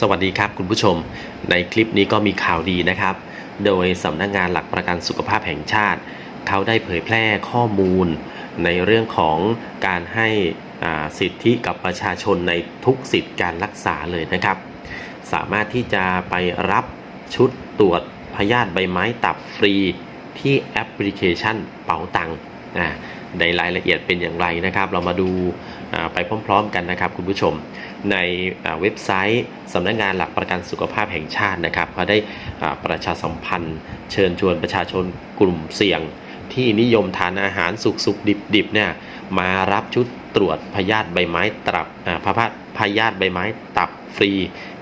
สวัสดีครับคุณผู้ชม ในคลิปนี้ก็มีข่าวดีนะครับ โดยสำนักงานหลักประกันสุขภาพแห่งชาติ เขาได้เผยแพร่ข้อมูล ในเรื่องของการให้สิทธิกับประชาชนในทุกสิทธิการรักษาเลยนะครับ สามารถที่จะไปรับชุดตรวจพยาธิใบไม้ตับฟรีที่แอปพลิเคชันเป๋าตังค์ ในรายละเอียดเป็นอย่างไรนะครับ เรามาดูไปพร้อมๆกันนะครับคุณผู้ชม ในเว็บไซต์สำนักงานหลักประกันสุขภาพแห่งชาตินะครับเขาได้ประชาสัมพันธ์ เชิญชวนประชาชนกลุ่มเสี่ยง ที่นิยมทานอาหารสุกๆดิบๆเนี่ยมารับชุดตรวจพยาธิใบไม้ตับอ่าพพพยาธิใบไม้ตับฟรี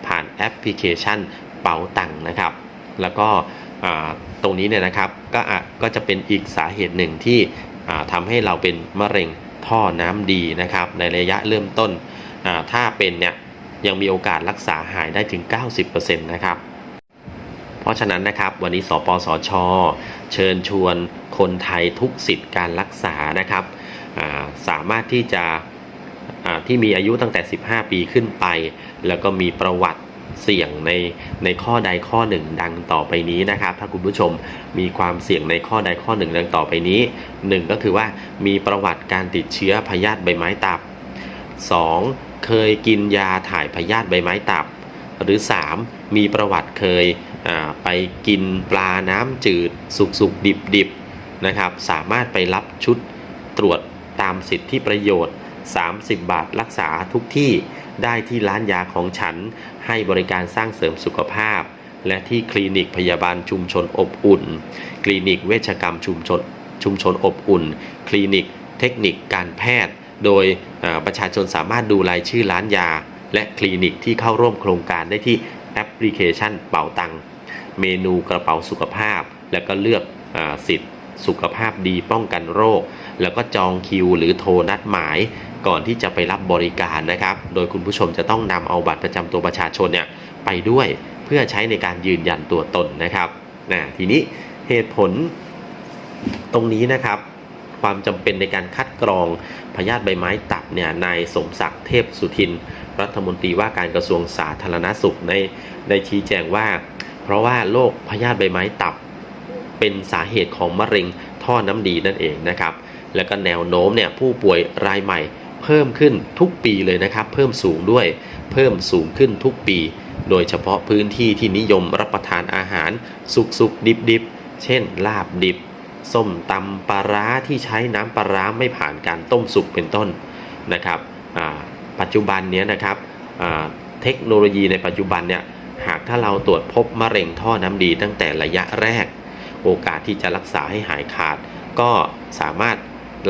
ผ่านแอปพลิเคชันเป๋าตังค์นะครับ แล้วก็ตรงนี้เนี่ยนะครับก็ก็จะเป็นอีกสาเหตุหนึ่งที่ อ่าทำให้เราเป็นมะเร็งท่อน้ำดีนะครับ ในระยะเริ่มต้นถ้าเป็นเนี่ยยังมีโอกาสรักษาหายได้ถึง 90%นะครับ เพราะฉะนั้นนะครับวันนี้สปสช เชิญชวนคนไทยทุกสิทธิ์การรักษานะครับสามารถที่จะที่มีอายุตั้งแต่ 15 ปีขึ้นไป แล้วก็มีประวัติ เสี่ยงในในข้อใดข้อหนึ่งดังต่อไปนี้นะครับ ถ้าคุณผู้ชมมีความเสี่ยงในข้อใดข้อหนึ่งดังต่อไปนี้หนึ่งก็คือว่ามีประวัติการติดเชื้อพยาธิใบไม้ตับ 2. เคยกินยาถ่ายพยาธิใบไม้ตับ หรือ 3. มีประวัติเคยไปกินปลาน้ำจืด สุกสุกดิบดิบนะครับ สามารถไปรับชุดตรวจตามสิทธิประโยชน์ 30 บาทรักษาทุกที่ได้ที่ร้านยาของฉัน ให้บริการสร้างเสริมสุขภาพ และที่คลินิกพยาบาลชุมชนอบอุ่น คลินิกเวชกรรมชุมชนชุมชนอบอุ่น คลินิกเทคนิคการแพทย์ โดยประชาชนสามารถดูรายชื่อร้านยา และคลินิกที่เข้าร่วมโครงการได้ที่แอปพลิเคชันเป๋าตัง เมนูกระเป๋าสุขภาพ แล้วก็เลือกอสิทธิ์สุขภาพดีป้องกันโรค แล้วก็จองคิวหรือโทรนัดหมาย ก่อนที่จะไปรับบริการนะครับ โดยคุณผู้ชมจะต้องนำเอาบัตรประจำตัวประชาชนเนี่ยไปด้วยเพื่อใช้ในการยืนยันตัวตนนะครับนะทีนี้เหตุผลตรงนี้นะครับความจำเป็นในการคัดกรองพยาธิใบไม้ตับเนี่ยนายสมศักดิ์เทพสุทิน รัฐมนตรีว่าการกระทรวงสาธารณสุขในในชี้แจงว่า เพราะว่าโรคพยาธิใบไม้ตับ เป็นสาเหตุของมะเร็งท่อน้ำดีนั่นเองนะครับ แล้วก็แนวโน้มเนี่ยผู้ป่วยรายใหม่ เพิ่มขึ้นทุกปีเลยนะครับ เพิ่มสูงด้วย เพิ่มสูงขึ้นทุกปี โดยเฉพาะพื้นที่ที่นิยมรับประทานอาหาร สุกสุกดิบดิบเช่น ลาบดิบ ส้มตำปลาร้าที่ใช้น้ำปลาร้าไม่ผ่านการต้มสุกเป็นต้นนะครับปัจจุบันเนี้ยนะครับเทคโนโลยีในปัจจุบันเนี่ยหากถ้าเราตรวจพบมะเร็งท่อน้ำดีตั้งแต่ระยะแรก โอกาสที่จะรักษาให้หายขาด ก็สามารถ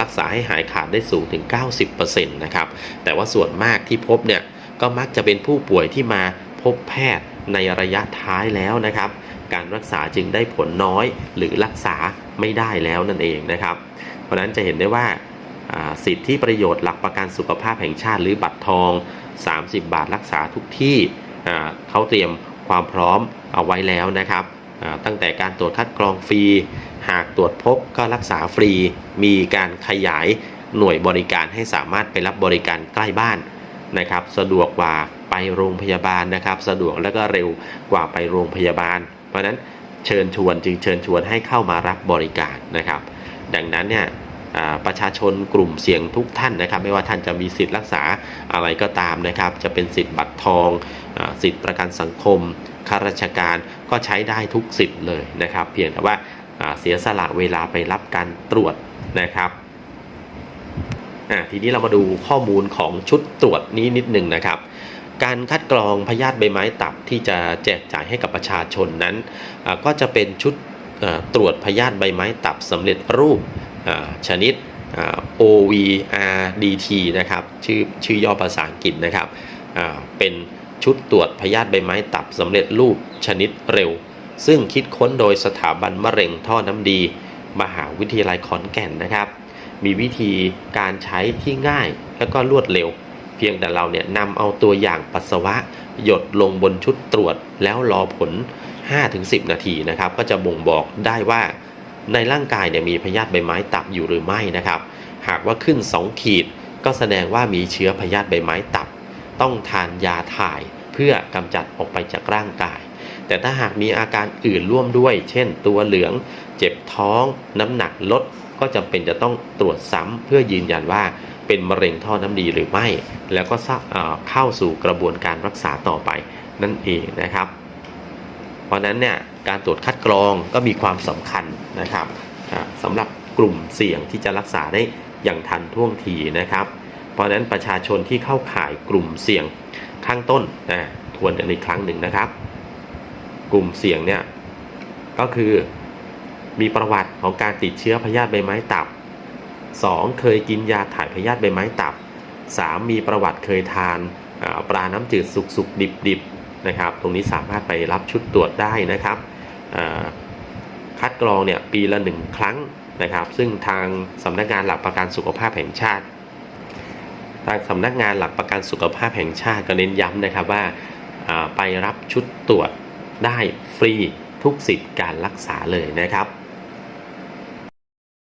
รักษาให้หายขาดได้สูงถึง 90%นะครับแต่ว่าส่วนมากที่พบเนี่ยก็มักจะเป็นผู้ป่วยที่มาพบแพทย์ในระยะท้ายแล้วนะครับ การรักษาจึงได้ผลน้อยหรือรักษาไม่ได้แล้วนั่นเองนะครับ เพราะนั้นจะเห็นได้ว่าสิทธิประโยชน์หลักประกันสุขภาพแห่งชาติหรือบัตรทอง 30 บาทรักษาทุกที่เขาเตรียมความพร้อมเอาไว้แล้วนะครับตั้งแต่การตรวจคัดกรองฟรี หากตรวจพบก็รักษาฟรี มีการขยายหน่วยบริการให้สามารถไปรับบริการใกล้บ้านนะครับ สะดวกกว่าไปโรงพยาบาลนะครับ สะดวกและก็เร็วกว่าไปโรงพยาบาล เพราะนั้นเชิญชวนจึงเชิญชวนให้เข้ามารับบริการนะครับ ดังนั้นเนี่ยประชาชนกลุ่มเสี่ยงทุกท่านนะครับ ไม่ว่าท่านจะมีสิทธิ์รักษาอะไรก็ตามนะครับ จะเป็นสิทธิ์บัตรทองอสิทธิ์ประกันสังคมข้าราชการก็ใช้ได้ทุกสิทธิ์เลยนะครับ เพียงแต่ว่า เสียสละเวลาไปรับการตรวจนะครับทีนี้เรามาดูข้อมูลของชุดตรวจนี้นิดหนึ่งนะครับ การคัดกรองพยาธิใบไม้ตับที่จะแจกจ่ายให้กับประชาชนนั้น ก็จะเป็นชุดตรวจพยาธิใบไม้ตับสำเร็จรูปชนิด OVRDT นะครับชื่อชื่อย่อภาษาอังกฤษนะครับเป็นชุดตรวจพยาธิใบไม้ตับสำเร็จรูปชนิดเร็ว ซึ่งคิดค้นโดยสถาบันมะเร็งท่อน้ำดี มหาวิทยาลัยขอนแก่นนะครับ มีวิธีการใช้ที่ง่ายและก็รวดเร็ว เพียงแต่เราเนี่ยนำเอาตัวอย่างปัสสาวะ หยดลงบนชุดตรวจแล้วรอผล 5-10 นาทีนะครับ ก็จะบ่งบอกได้ว่าในร่างกายเนี่ยมีพยาธิใบไม้ตับอยู่หรือไม่นะครับ หากว่าขึ้น 2 ขีด ก็แสดงว่ามีเชื้อพยาธิใบไม้ตับ ต้องทานยาถ่ายเพื่อกำจัดออกไปจากร่างกาย แต่ถ้าหากมีอาการอื่นร่วมด้วย เช่น ตัวเหลือง เจ็บท้อง น้ำหนักลด ก็จำเป็นจะต้องตรวจซ้ำเพื่อยืนยันว่าเป็นมะเร็งท่อน้ำดีหรือไม่ แล้วก็เข้าสู่กระบวนการรักษาต่อไปนั่นเองนะครับ เพราะฉะนั้นเนี่ยการตรวจคัดกรองก็มีความสำคัญนะครับอ่าสำหรับกลุ่มเสี่ยงที่จะรักษาได้อย่างทันท่วงทีนะครับ เพราะฉะนั้นประชาชนที่เข้าข่ายกลุ่มเสี่ยงข้างต้นนะทวนกันอีกครั้งหนึ่งนะครับ กลุ่มเสี่ยงเนี่ยก็คือมีประวัติของการติดเชื้อพยาธิใบไม้ตับ 2. เคยกินยาถ่ายพยาธิใบไม้ตับ 3. มีประวัติเคยทานปลาน้ำจืดสุกสุกดิบดิบๆนะครับ ตรงนี้สามารถไปรับชุดตรวจได้นะครับคัดกรองเนี่ยปีละหนึ่งครั้งนะครับ ซึ่งทางสำนักงานหลักประกันสุขภาพแห่งชาติ ทางสำนักงานหลักประกันสุขภาพแห่งชาติก็เน้นย้ำนะครับว่าไปรับชุดตรวจได้ฟรีทุกสิทธิ์การรักษาเลยนะครับ